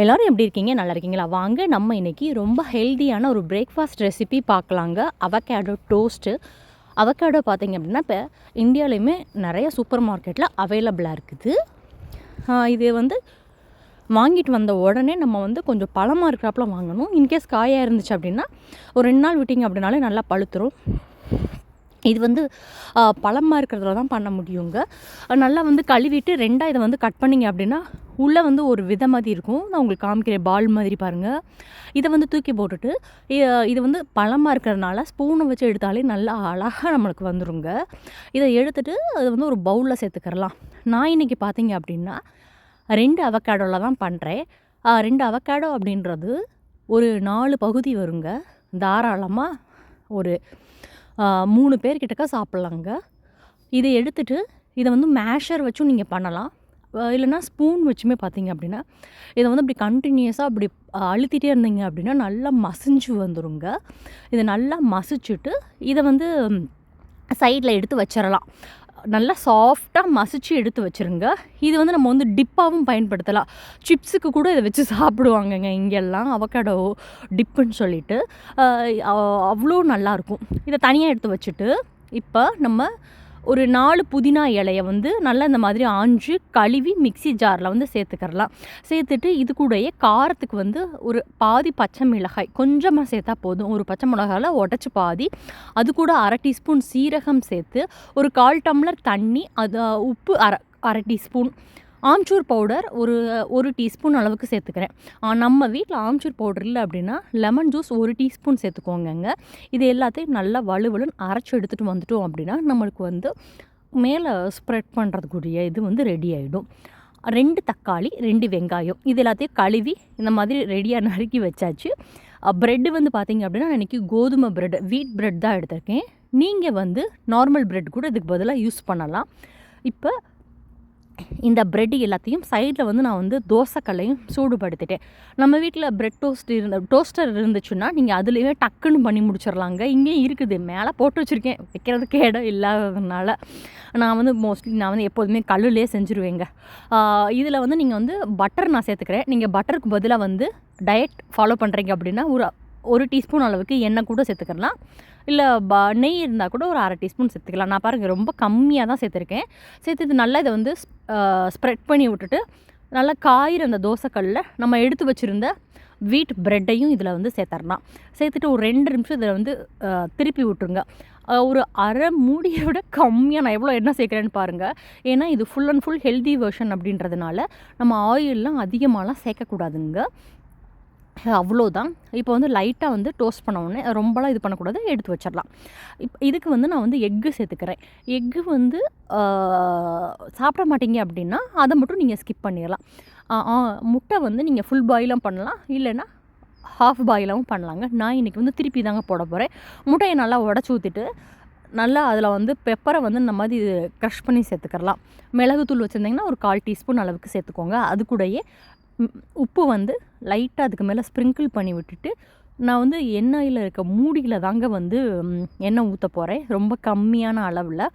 எல்லோரும் எப்படி இருக்கீங்க? நல்லா இருக்கீங்களா? வாங்க நம்ம இன்றைக்கி ரொம்ப ஹெல்த்தியான ஒரு பிரேக்ஃபாஸ்ட் ரெசிபி பார்க்கலாங்க. அவகேடோ டோஸ்ட்டு அவகேடோ பார்த்தீங்க அப்படின்னா இப்போ இந்தியாவிலையுமே நிறைய சூப்பர் மார்க்கெட்டில் அவைலபிளாக இருக்குது. இது வந்து வாங்கிட்டு வந்த உடனே நம்ம வந்து கொஞ்சம் பழமாக இருக்கிறாப்புல வாங்கணும். இன்கேஸ் காயாக இருந்துச்சு அப்படின்னா ஒரு ரெண்டு நாள் விட்டிங்க அப்படின்னாலே நல்லா பழுத்துரும். இது வந்து பழமாக இருக்கிறதுல தான் பண்ண முடியுங்க. நல்லா வந்து கழுவிட்டு ரெண்டாக இதை வந்து கட் பண்ணிங்க அப்படின்னா உள்ளே வந்து ஒரு வித மாதிரி இருக்கும். நான் உங்களுக்கு காமிக்கிறேன் பால் மாதிரி பாருங்கள் இதை வந்து தூக்கி போட்டுட்டு இது வந்து பழமாக இருக்கிறதுனால ஸ்பூனை வச்சு எடுத்தாலே நல்லா அழகாக நம்மளுக்கு வந்துருங்க. இதை எடுத்துகிட்டு அதை வந்து ஒரு பவுலில் சேர்த்துக்கிறலாம். நான் இன்றைக்கி பார்த்தீங்க அப்படின்னா ரெண்டு அவக்காடோவில் தான் பண்ணுறேன் ரெண்டு அவக்காடோ அப்படின்றது ஒரு நாலு பகுதி வருங்க. தாராளமாக ஒரு மூணு பேர் கிட்டக்க சாப்பிட்லாங்க. இதை எடுத்துட்டு இதை வந்து மேஷர் வச்சும் நீங்கள் பண்ணலாம். இல்லைனா இல்லைன்னா ஸ்பூன் வச்சுமே பார்த்தீங்க அப்படின்னா இதை வந்து அப்படி கண்டினியூஸாக அப்படி அழுத்திட்டே இருந்தீங்க அப்படின்னா நல்லா மசிஞ்சு வந்துருங்க. இதை நல்லா மசிச்சுட்டு இதை வந்து சைடில் எடுத்து வச்சிடலாம் நல்லா சாஃப்டாக மசிச்சு எடுத்து வச்சிருங்க. இது வந்து நம்ம வந்து டிப்பாகவும் பயன்படுத்தலாம். சிப்ஸுக்கு கூட இதை வச்சு சாப்பிடுவாங்கங்க. இங்கெல்லாம் அவக்கடோ டிப்புன்னு சொல்லிட்டு அவ்வளோ நல்லாயிருக்கும் இதை தனியாக எடுத்து வச்சுட்டு இப்போ நம்ம ஒரு நாலு புதினா இலையை வந்து நல்லா இந்த மாதிரி ஆஞ்சு கழுவி மிக்ஸி ஜாரில் வந்து சேர்த்துக்கிறலாம். சேர்த்துட்டு இது கூடயே காரத்துக்கு வந்து ஒரு பாதி பச்சை மிளகாய் கொஞ்சமாக சேர்த்தா போதும். ஒரு பச்சை மிளகாயில் உடச்சி பாதி. அது கூட அரை டீஸ்பூன் சீரகம் சேர்த்து ஒரு கால் டம்ளர் தண்ணி அது உப்பு அரை அரை டீஸ்பூன் ஆம்ச்சூர் பவுடர் ஒரு ஒரு டீஸ்பூன் அளவுக்கு சேர்த்துக்கிறேன். நம்ம வீட்டில் ஆம்ச்சூர் பவுடர் இல்லை அப்படின்னா லெமன் ஜூஸ் ஒரு டீஸ்பூன் சேர்த்துக்கோங்கங்க. இது எல்லாத்தையும் நல்லா வலுவலுன்னு அரைச்சி எடுத்துகிட்டு வந்துட்டோம் அப்படின்னா நம்மளுக்கு வந்து மேலே ஸ்ப்ரெட் பண்ணுறதுக்குரிய இது வந்து ரெடி ஆகிடும் ரெண்டு தக்காளி ரெண்டு வெங்காயம் இது எல்லாத்தையும் கழுவி இந்த மாதிரி ரெடியாக நறுக்கி வச்சாச்சு. ப்ரெட்டு வந்து பார்த்தீங்க அப்படின்னா நான் இன்றைக்கி கோதுமை ப்ரெட் வீட் பிரெட் தான் எடுத்திருக்கேன். நீங்கள் வந்து நார்மல் ப்ரெட் கூட இதுக்கு பதிலாக யூஸ் பண்ணலாம். இப்போ இந்த பிரெட் எல்லாத்தையும் சைடில் வந்து நான் வந்து தோசைக்கல்லையும் சூடுபடுத்திட்டேன். நம்ம வீட்டில் பிரெட் டோஸ்ட் இருந்த டோஸ்டர் இருந்துச்சுன்னா நீங்கள் அதுலேயுமே டக்குன்னு பண்ணி முடிச்சிடலாங்க இங்கேயும் இருக்குது. மேலே போட்டு வச்சுருக்கேன். வைக்கிறதுக்கு இடம் இல்லாததுனால. நான் வந்து மோஸ்ட்லி நான் வந்து எப்போதுமே கல்லுலேயே செஞ்சுருவேங்க. இதில் வந்து நீங்கள் வந்து பட்டர் நான் சேர்த்துக்கிறேன். நீங்கள் பட்டருக்கு பதிலாக வந்து டயட் ஃபாலோ பண்ணுறீங்க அப்படின்னா ஒரு ஒரு டீஸ்பூன் அளவுக்கு எண்ணெய் கூட சேர்த்துக்கலாம். இல்லை ப நெய் இருந்தால் கூட ஒரு அரை டீஸ்பூன் சேர்த்துக்கலாம். நான் பாருங்கள் ரொம்ப கம்மியாக தான் சேர்த்துருக்கேன். சேர்த்து நல்லா இதை வந்து ஸ்ப்ரெட் பண்ணி விட்டுட்டு நல்லா காயிற அந்த தோசைக்கல்லில் நம்ம எடுத்து வச்சுருந்த வீட் ப்ரெட்டையும் இதில் வந்து சேர்த்துடலாம் சேர்த்துட்டு ஒரு ரெண்டு நிமிஷம் இதில் வந்து திருப்பி விட்டுருங்க. ஒரு அரை மூடியை விட கம்மியாக நான் எவ்வளோ என்ன சேர்க்குறேன்னு பாருங்கள் ஏன்னா இது full and full healthy version அப்படின்றதுனால நம்ம ஆயிலெலாம் அதிகமாகலாம் சேர்க்கக்கூடாதுங்க. அவ்வளோதான். இப்போ வந்து லைட்டாக வந்து டோஸ்ட் பண்ண உடனே ரொம்பலாம் இது பண்ணக்கூடாது எடுத்து வச்சிடலாம். இப்போ இதுக்கு வந்து நான் வந்து எக்கு சேர்த்துக்கிறேன். எக்கு வந்து சாப்பிட மாட்டீங்க அப்படின்னா அதை மட்டும் நீங்கள் ஸ்கிப் பண்ணிடலாம். முட்டை வந்து நீங்கள் ஃபுல் பாயிலும் பண்ணலாம். இல்லைன்னா ஹாஃப் பாயிலாகவும் பண்ணலாங்க. நான் இன்றைக்கி வந்து திருப்பி தாங்க போட போகிறேன் முட்டையை நல்லா உடச்சி ஊற்றிட்டு நல்லா அதில் வந்து பெப்பரை வந்து இந்த மாதிரி க்ரஷ் பண்ணி சேர்த்துக்கிறலாம். மிளகுத்தூள் வச்சுருந்தீங்கன்னா ஒரு கால் டீஸ்பூன் அளவுக்கு சேர்த்துக்கோங்க. அது கூடயே உப்பு வந்து லைட்டாக அதுக்கு மேலே ஸ்ப்ரிங்கிள் பண்ணி விட்டுட்டு நான் வந்து எண்ணெயில் இருக்க மூடியில் தாங்க வந்து எண்ணெய் ஊற்ற போகிறேன் ரொம்ப கம்மியான அளவில்.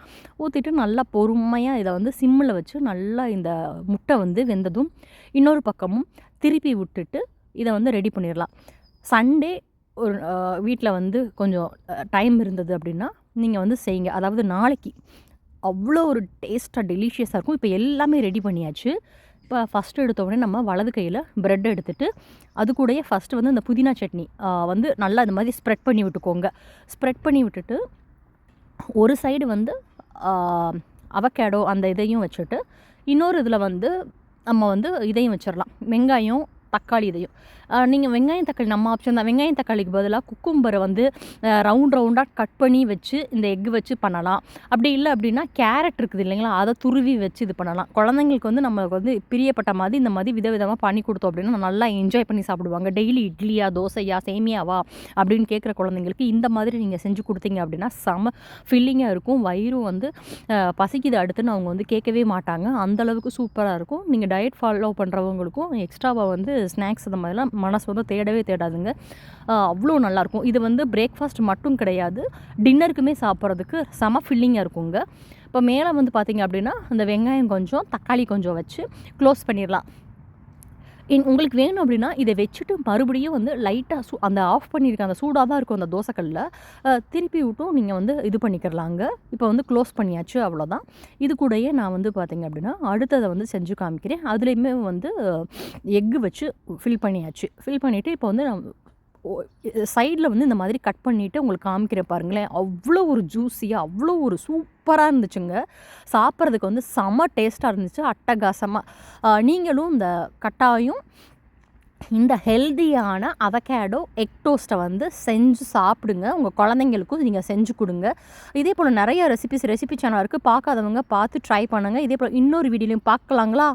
ஊற்றிட்டு நல்லா பொறுமையாக இதை வந்து சிம்மில் வச்சு நல்லா இந்த முட்டை வந்து வெந்ததும் இன்னொரு பக்கமும் திருப்பி விட்டுட்டு இதை வந்து ரெடி பண்ணிடலாம். சண்டே ஒரு வீட்டில் வந்து கொஞ்சம் டைம் இருந்தது அப்படின்னா நீங்கள் வந்து செய்யுங்க. அதாவது நாளைக்கு அவ்வளோ ஒரு டேஸ்ட்டாக டெலிஷியஸாக இருக்கும். இப்போ எல்லாமே ரெடி பண்ணியாச்சு. இப்போ ஃபஸ்ட்டு எடுத்த உடனே நம்ம வலது கையில் ப்ரெட் எடுத்துட்டு அது கூடயே ஃபஸ்ட்டு வந்து இந்த புதினா சட்னி வந்து நல்லா இந்த மாதிரி ஸ்ப்ரெட் பண்ணி விட்டுக்கோங்க. ஸ்ப்ரெட் பண்ணி விட்டுட்டு ஒரு சைடு வந்து அவகேடோ அந்த இதையும் வச்சுட்டு இன்னொரு இதில் வந்து நம்ம வந்து இதையும் வச்சிடலாம் வெங்காயம் தக்காளி இதையும். நீங்கள் வெங்காயம் தக்காளி நம்ம ஆப்ஷன் தான். வெங்காயம் தக்காளிக்கு பதிலாக குக்கும்பரை வந்து ரவுண்ட் ரவுண்டாக கட் பண்ணி வச்சு இந்த எக் வச்சு பண்ணலாம். அப்படி இல்லை அப்படின்னா கேரட் இருக்குது இல்லைங்களா? அதை துருவி வச்சு இது பண்ணலாம். குழந்தைங்களுக்கு வந்து நம்மளுக்கு வந்து பிரியப்பட்ட மாதிரி இந்த மாதிரி விதவிதமாக பண்ணி கொடுத்தோம் அப்படின்னா நல்லா என்ஜாய் பண்ணி சாப்பிடுவாங்க. டெய்லி இட்லியா தோசையா சேமியாவா அப்படின்னு கேட்குற குழந்தைங்களுக்கு இந்த மாதிரி நீங்கள் செஞ்சு கொடுத்தீங்க அப்படின்னா செம ஃபில்லிங்காக இருக்கும். வயிறும் வந்து பசிக்குது அடுத்துன்னு அவங்க வந்து கேட்கவே மாட்டாங்க. அந்த அளவுக்கு சூப்பராக இருக்கும். நீங்கள் டயட் ஃபாலோ பண்ணுறவங்களுக்கும் எக்ஸ்ட்ராவாக வந்து ஸ்நாக்ஸ் அந்த மாதிரிலாம் மனசு வந்து தேடவே தேடாதுங்க. அவ்வளோ நல்லாயிருக்கும் இது வந்து பிரேக்ஃபாஸ்ட் மட்டும் கிடையாது. டின்னருக்குமே சாப்பிட்றதுக்கு செம ஃபில்லிங்காக இருக்குங்க. இப்போ மேலே வந்து பார்த்தீங்க அப்படின்னா அந்த வெங்காயம் கொஞ்சம் தக்காளி கொஞ்சம் வச்சு க்ளோஸ் பண்ணிடலாம் உங்களுக்கு வேணும் அப்படின்னா இதை வச்சுட்டு மறுபடியும் வந்து லைட்டாக சூ அந்த ஆஃப் பண்ணியிருக்க அந்த சூடாக தான் இருக்கும் அந்த தோசைக்கல்லில் திருப்பி விட்டும் நீங்கள் வந்து இது பண்ணிக்கிறலாங்க இப்போ வந்து க்ளோஸ் பண்ணியாச்சு அவ்வளோதான். இது கூடயே நான் வந்து பார்த்தீங்க அப்படின்னா அடுத்ததை வந்து செஞ்சு காமிக்கிறேன். அதுலேயுமே வந்து எக்கு வச்சு ஃபில் பண்ணியாச்சு. ஃபில் பண்ணிவிட்டு இப்போ வந்து நான் சைடில் வந்து இந்த மாதிரி கட் பண்ணிவிட்டு உங்களுக்கு காமிக்கிறேன் பாருங்களேன். அவ்வளோ ஒரு ஜூஸியாக அவ்வளோ ஒரு சூப்பராக இருந்துச்சுங்க. சாப்பிட்றதுக்கு வந்து செம டேஸ்ட்டாக இருந்துச்சு அட்டகாசமாக நீங்களும் இந்த கட்டாயம் இந்த ஹெல்தியான அவகேடோ எக் டோஸ்ட்டை வந்து செஞ்சு சாப்பிடுங்க. உங்கள் குழந்தைங்களுக்கும் நீங்கள் செஞ்சு கொடுங்க. இதே போல் நிறைய ரெசிபிஸ் ரெசிபி சேனல் இருக்குது பார்க்காதவங்க பார்த்து ட்ரை பண்ணுங்கள் இதே போல் இன்னொரு வீடியோலையும் பார்க்கலாங்களா?